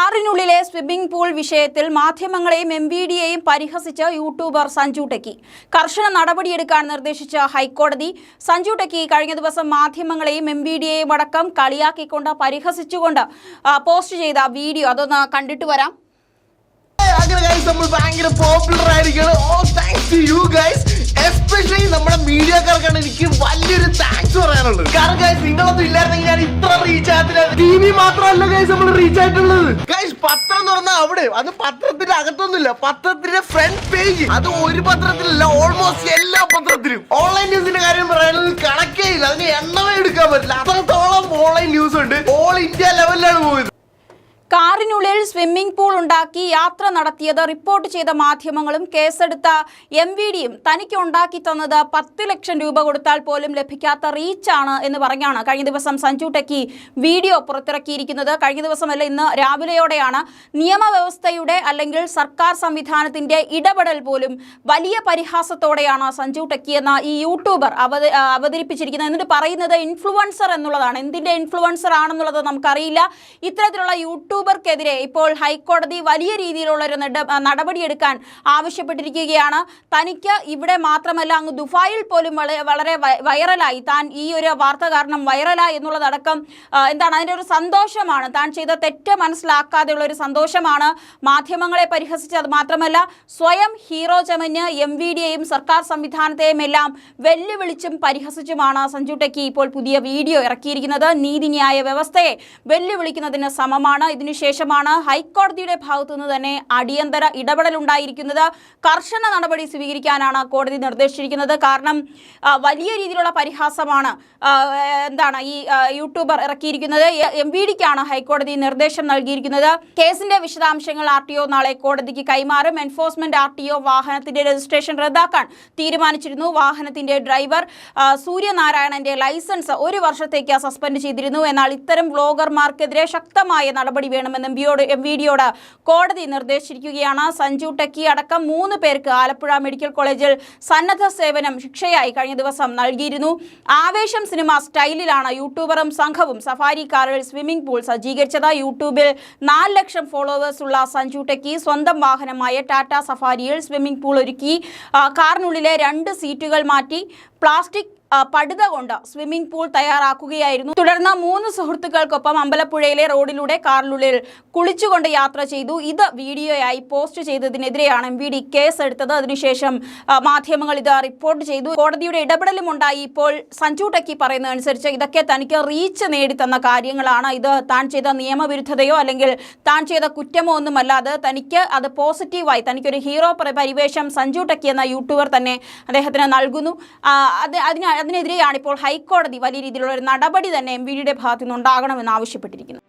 കാറിനുള്ളിലെ swimming pool വിഷയത്തിൽ മാധ്യമങ്ങളെയും M V ഡിയെയും പരിഹസിച്ച് യൂട്യൂബർ സഞ്ജു ടെക്കി. കർശന നടപടിയെടുക്കാൻ നിർദ്ദേശിച്ച ഹൈക്കോടതി സഞ്ജു ടെക്കി കഴിഞ്ഞ ദിവസം മാധ്യമങ്ങളെയും എം വി ഡിയെയും അടക്കം കളിയാക്കിക്കൊണ്ട് പരിഹസിച്ചുകൊണ്ട് പോസ്റ്റ് ചെയ്ത വീഡിയോ അതൊന്ന് കണ്ടിട്ട് വരാം. നമ്മൾ ഭയങ്കര പോപ്പുലർ ആയിരിക്കണം ഓ thanks to you guys especially നമ്മുടെ മീഡിയക്കാർക്കാണ് എനിക്ക് വലിയൊരു താങ്ക്സ് പറയാനുള്ളത്. കാരണം ഗൈസ് നിങ്ങളൊന്നും ഇല്ലായിരുന്നെങ്കിൽ ഞാൻ ഇത്ര റീച്ച് ആകത്തില്ല. ടി വി മാത്രമല്ല ഗൈസ് നമ്മൾ റീച്ച് ആയിട്ടുള്ളത്. ഗൈസ് പത്രം തുറന്ന അവിടെ. അത് പത്രത്തിന്റെ അകത്തൊന്നുമില്ല. പത്രത്തിന്റെ ഫ്രണ്ട് പേജ് അത് ഒരു പത്രത്തിലല്ല ഓൾമോസ്റ്റ് എല്ലാ പത്രത്തിലും. ഓൺലൈൻ ന്യൂസിന്റെ കാര്യം പറയാനുള്ളത് കണക്കേ ഇല്ല. അതിന് എണ്ണമേ എടുക്കാൻ പറ്റില്ല. അത്രത്തോളം ഓൺലൈൻ ന്യൂസ് ഉണ്ട്. ഓൾ ഇന്ത്യ ലെവലിലാണ് പോയത്. കാറിനുള്ളിൽ സ്വിമ്മിംഗ് പൂൾ ഉണ്ടാക്കി യാത്ര നടത്തിയത് റിപ്പോർട്ട് ചെയ്ത മാധ്യമങ്ങളും കേസെടുത്ത എം വി ഡിയും തനിക്ക് ഉണ്ടാക്കി തന്നത് പത്ത് ലക്ഷം രൂപ കൊടുത്താൽ പോലും ലഭിക്കാത്ത റീച്ചാണ് എന്ന് പറഞ്ഞാണ് കഴിഞ്ഞ ദിവസം സഞ്ജു ടെക്കി വീഡിയോ പുറത്തിറക്കിയിരിക്കുന്നത്. കഴിഞ്ഞ ദിവസമല്ല ഇന്ന് രാവിലെയോടെയാണ്. നിയമവ്യവസ്ഥയുടെ അല്ലെങ്കിൽ സർക്കാർ സംവിധാനത്തിന്റെ ഇടപെടൽ പോലും വലിയ പരിഹാസത്തോടെയാണ് സഞ്ജു ടെക്കി എന്ന ഈ യൂട്യൂബർ അവത അവതരിപ്പിച്ചിരിക്കുന്നത്. എന്നിട്ട് പറയുന്നത് ഇൻഫ്ലുവൻസർ എന്നുള്ളതാണ്. എന്തിന്റെ ഇൻഫ്ലുവൻസർ ആണെന്നുള്ളത് നമുക്കറിയില്ല. ഇത്തരത്തിലുള്ള യൂട്യൂബർക്കെതിരെ ഇപ്പോൾ ഹൈക്കോടതി വലിയ രീതിയിലുള്ള ഒരു നട- നടപടിയെടുക്കാൻ ആവശ്യപ്പെട്ടിരിക്കുകയാണ്. തനിക്ക് ഇവിടെ മാത്രമല്ല അങ്ങ് ദുബായിൽ പോലും വളരെ വൈറലായി. താൻ ഈ ഒരു വാർത്ത കാരണം വൈറലായി എന്നുള്ളതടക്കം എന്താണ് അതിന്റെ ഒരു സന്തോഷമാണ്. താൻ ചെയ്ത തെറ്റ് മനസ്സിലാക്കാതെയുള്ള ഒരു സന്തോഷമാണ്. മാധ്യമങ്ങളെ പരിഹസിച്ചത് മാത്രമല്ല സ്വയം ഹീറോ ചമഞ്ഞ് എം വി ഡിയെയും സർക്കാർ സംവിധാനത്തെയും എല്ലാം വെല്ലുവിളിച്ചും പരിഹസിച്ചുമാണ് സഞ്ജു ടെക്കി ഇപ്പോൾ പുതിയ വീഡിയോ ഇറക്കിയിരിക്കുന്നത്. നീതിന്യായ വ്യവസ്ഥയെ വെല്ലുവിളിക്കുന്നതിന് സമമാണ്. ഇതിനുശേഷമാണ് ഹൈക്കോടതിയുടെ ഭാഗത്തുനിന്ന് തന്നെ അടിയന്തര ഇടപെടലുണ്ടായിരിക്കുന്നത്. കർശന നടപടി സ്വീകരിക്കാനാണ് കോടതി നിർദ്ദേശിച്ചിരിക്കുന്നത്. കാരണം വലിയ രീതിയിലുള്ള പരിഹാസമാണ് എന്താണ് ഈ യൂട്യൂബർ ഇറക്കിയിരിക്കുന്നത്. എം വി ഡിക്കാണ് ഹൈക്കോടതി നിർദ്ദേശം നൽകിയിരിക്കുന്നത്. കേസിന്റെ വിശദാംശങ്ങൾ ആർ ടി ഒ നാളെ കോടതിക്ക് കൈമാറും. എൻഫോഴ്സ്മെന്റ് ആർ ടി ഒ വാഹനത്തിന്റെ രജിസ്ട്രേഷൻ റദ്ദാക്കാൻ തീരുമാനിച്ചിരുന്നു. വാഹനത്തിന്റെ ഡ്രൈവർ സൂര്യനാരായണന്റെ ലൈസൻസ് ഒരു വർഷത്തേക്ക് സസ്പെൻഡ് ചെയ്തിരുന്നു. എന്നാൽ ഇത്തരം വ്ലോഗർമാർക്കെതിരെ ശക്തമായ നടപടി വേണമെന്ന് എം വിയോട് എം വി കോടതി നിർദ്ദേശിച്ചിരിക്കുകയാണ്. സഞ്ജു ടെക്കി അടക്കം മൂന്ന് പേർക്ക് ആലപ്പുഴ മെഡിക്കൽ കോളേജിൽ സന്നദ്ധ സേവനം ശിക്ഷയായി കഴിഞ്ഞ ദിവസം നൽകിയിരുന്നു. ആവേശം സിനിമ സ്റ്റൈലിലാണ് യൂട്യൂബറും സംഘവും സഫാരി കാറിൽ സ്വിമ്മിംഗ് പൂൾ സജ്ജീകരിച്ചത്. യൂട്യൂബിൽ നാല് ലക്ഷം ഫോളോവേഴ്സ് ഉള്ള സഞ്ജു ടെക്കി സ്വന്തം വാഹനമായ ടാറ്റ സഫാരിയിൽ സ്വിമ്മിംഗ് പൂൾ ഒരുക്കി കാറിനുള്ളിലെ രണ്ട് സീറ്റുകൾ മാറ്റി പ്ലാസ്റ്റിക് പടുത കൊണ്ട് സ്വിമ്മിംഗ് പൂൾ തയ്യാറാക്കുകയായിരുന്നു. തുടർന്ന് മൂന്ന് സുഹൃത്തുക്കൾക്കൊപ്പം അമ്പലപ്പുഴയിലെ റോഡിലൂടെ കാറിനുള്ളിൽ കുളിച്ചുകൊണ്ട് യാത്ര ചെയ്തു. ഇത് വീഡിയോയായി പോസ്റ്റ് ചെയ്തതിനെതിരെയാണ് എം വി ഡി കേസ് എടുത്തത്. അതിനുശേഷം മാധ്യമങ്ങൾ ഇത് റിപ്പോർട്ട് ചെയ്തു. കോടതിയുടെ ഇടപെടലും ഉണ്ടായി. ഇപ്പോൾ സഞ്ജു ടക്കി പറയുന്നതനുസരിച്ച് ഇതൊക്കെ തനിക്ക് റീച്ച് നേടിത്തന്ന കാര്യങ്ങളാണ്. ഇത് താൻ ചെയ്ത നിയമവിരുദ്ധതയോ അല്ലെങ്കിൽ താൻ ചെയ്ത കുറ്റമോ ഒന്നുമല്ല അത് തനിക്ക് അത് പോസിറ്റീവായി തനിക്കൊരു ഹീറോ പരിവേഷം സഞ്ജു ടക്കി എന്ന യൂട്യൂബർ തന്നെ അദ്ദേഹത്തിന് നൽകുന്നു. അത് അതിന് അതിനെതിരെയാണ് ഇപ്പോൾ ഹൈക്കോടതി വലിയ രീതിയിലുള്ള ഒരു നടപടി തന്നെ എം വി ഡിയുടെ ഭാഗത്തു ആവശ്യപ്പെട്ടിരിക്കുന്നത്